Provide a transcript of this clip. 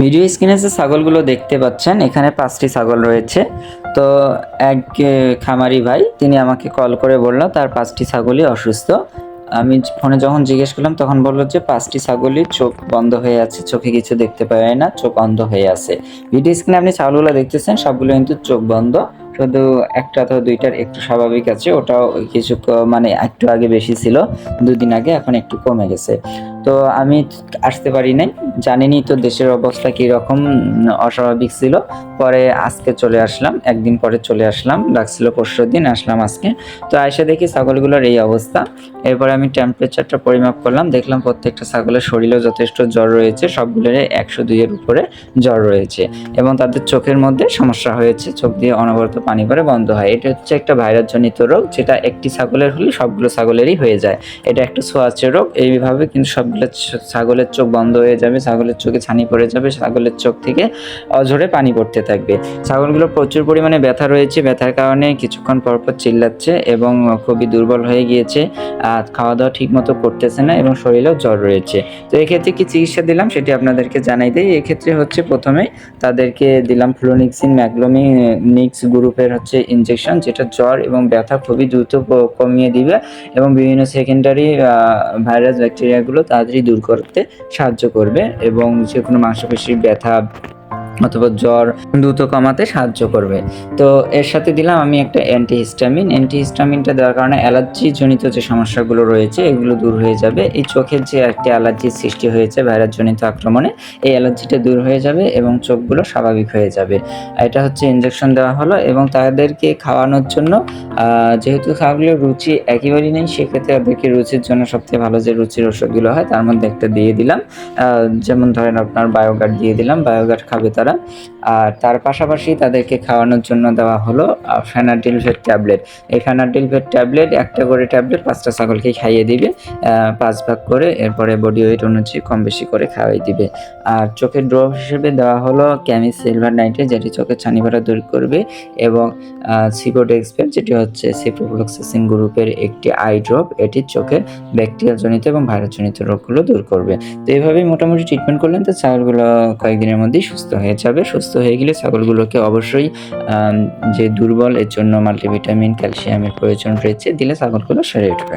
Video স্ক্রিনে যে ছাগলগুলো দেখতে পাচ্ছেন, এখানে পাঁচটি ছাগল রয়েছে। তো এক খামারি ভাই, তিনি আমাকে কল করে বলল, তার পাঁচটি ছাগলই অসুস্থ। আমি ফোনে যখন জিজ্ঞেস করলাম, তখন বলল যে, পাঁচটি ছাগলই চোখ বন্ধ হয়ে আছে, চোখে কিছু দেখতে পায় না, চোখ অন্ধ হয়ে আছে। ভিডিও স্ক্রিনে আপনি ছাগলগুলো দেখতেছেন, সবগুলো কিন্তু চোখ বন্ধ। শুধু একটা অথবা দুইটার একটু স্বাভাবিক আছে, ওটাও কিছু মানে একটু আগে বেশি ছিল, দুদিন আগে এখন একটু কমে গেছে। তো আমি আসতে পারি নাই, জানিনি তো দেশের অবস্থা কীরকম, অস্বাভাবিক ছিল। পরে আজকে চলে আসলাম, একদিন পরে চলে আসলাম ডাকছিল পরশু দিন, আসলাম আজকে। তো আয়সা দেখি ছাগলগুলোর এই অবস্থা। এরপরে আমি টেম্পারেচারটা পরিমাপ করলাম, দেখলাম প্রত্যেকটা ছাগলের শরীরেও যথেষ্ট জ্বর রয়েছে সবগুলোর একশো দুইয়ের উপরে জ্বর রয়েছে। এবং তাদের চোখের মধ্যে সমস্যা হয়েছে, চোখ দিয়ে অনবরত পানি পরে বন্ধ হয়। এটা হচ্ছে একটা ভাইরাসজনিত রোগ, যেটা একটি ছাগলের হলে সবগুলো ছাগলেরই হয়ে যায়। এটা একটা সোয়াচে রোগ, এইভাবে কিন্তু সবগুলো ছাগলের চোখ বন্ধ হয়ে যাবে, ছাগলের চোখে ছানি পড়ে যাবে, ছাগলের চোখ থেকে অঝরে পানি পড়তে থাকবে। ছাগলগুলো প্রচুর পরিমাণে ব্যথা রয়েছে, ব্যথার কারণে কিছুক্ষণ পরপর চিল্লাচ্ছে এবং খুবই দুর্বল হয়ে গিয়েছে, আর খাওয়া দাওয়া ঠিক মতো করতেছে না এবং শরীরেও জ্বর রয়েছে। তো এক্ষেত্রে কি চিকিৎসা দিলাম সেটি আপনাদেরকে জানাই দিই। এক্ষেত্রে হচ্ছে প্রথমে তাদেরকে দিলাম ফ্লোনিক্সিন ম্যাগলোমি নিক্স গ্রুপের হচ্ছে ইনজেকশন যেটা জ্বর এবং ব্যথা খুবই দ্রুত কমিয়ে দিবে এবং বিভিন্ন সেকেন্ডারি ভাইরাস ব্যাকটেরিয়াগুলো তাড়াতাড়ি দূর করতে সাহায্য করবে এবং যে কোনো মাংসপেশির ব্যথা অথবা জ্বর দ্রুত কমাতে সাহায্য করবে। তো এর সাথে দিলাম আমি একটা অ্যান্টিহিস্টামিন অ্যান্টিহিস্টামিনটা দেওয়ার কারণে অ্যালার্জি জনিত যে সমস্যাগুলো রয়েছে, এগুলো দূর হয়ে যাবে। এই চোখের যে একটা অ্যালার্জির সৃষ্টি হয়েছে ভাইরাস জনিত আক্রমণে, এই অ্যালার্জিটা দূর হয়ে যাবে এবং চোখগুলো স্বাভাবিক হয়ে যাবে। এটা হচ্ছে ইনজেকশন দেওয়া হলো এবং তাদেরকে খাওয়ানোর জন্য যেহেতু খাওয়াগুলোর রুচি একেবারেই নেই, সেক্ষেত্রে ওদেরকে রুচির জন্য সবথেকে ভালো যে রুচির ওষুধগুলো হয়, তার মধ্যে একটা দিয়ে দিলাম। যেমন ধরেন আপনার বায়োগার্ড দিয়ে দিলাম। বায়োগার্ড খাবে তারা। আর তার পাশাপাশি তাদেরকে খাওয়ানোর জন্য দেওয়া হলো ফেনাডিলভেট ট্যাবলেট। এই ফেনাডিলভেট ট্যাবলেট, একটা করে ট্যাবলেট পাঁচটা ছাগলকে খাইয়ে দিবে পাঁচ ভাগ করে এরপরে বডি ওয়েট অনুযায়ী কম বেশি করে খাওয়াই দিবে। আর চোখের ড্রপ হিসেবে দেওয়া হলো ক্যামিস সিলভার নাইট্রেট, যেটি চোখের ছানি ভরা দূর করবে এবং সিপোডেক্সপের যেটি হচ্ছে সিপ্রোফ্লক্সাসিন গ্রুপের একটি আই ড্রপ এটি চোখের ব্যাকটেরিয়া জনিত এবং ভাইরাস জনিত রোগগুলো দূর করবে। তো এইভাবেই মোটামুটি ট্রিটমেন্ট করলেন। তো ছাগলগুলো কয়েকদিনের মধ্যেই সুস্থ হয়ে যাবে, সুস্থ হয়ে গেলে ছাগলগুলোকে অবশ্যই যে দুর্বল, এর জন্য মাল্টিভিটামিন, ক্যালসিয়ামের প্রয়োজন রয়েছে, দিলে ছাগলগুলো সেরে উঠবে।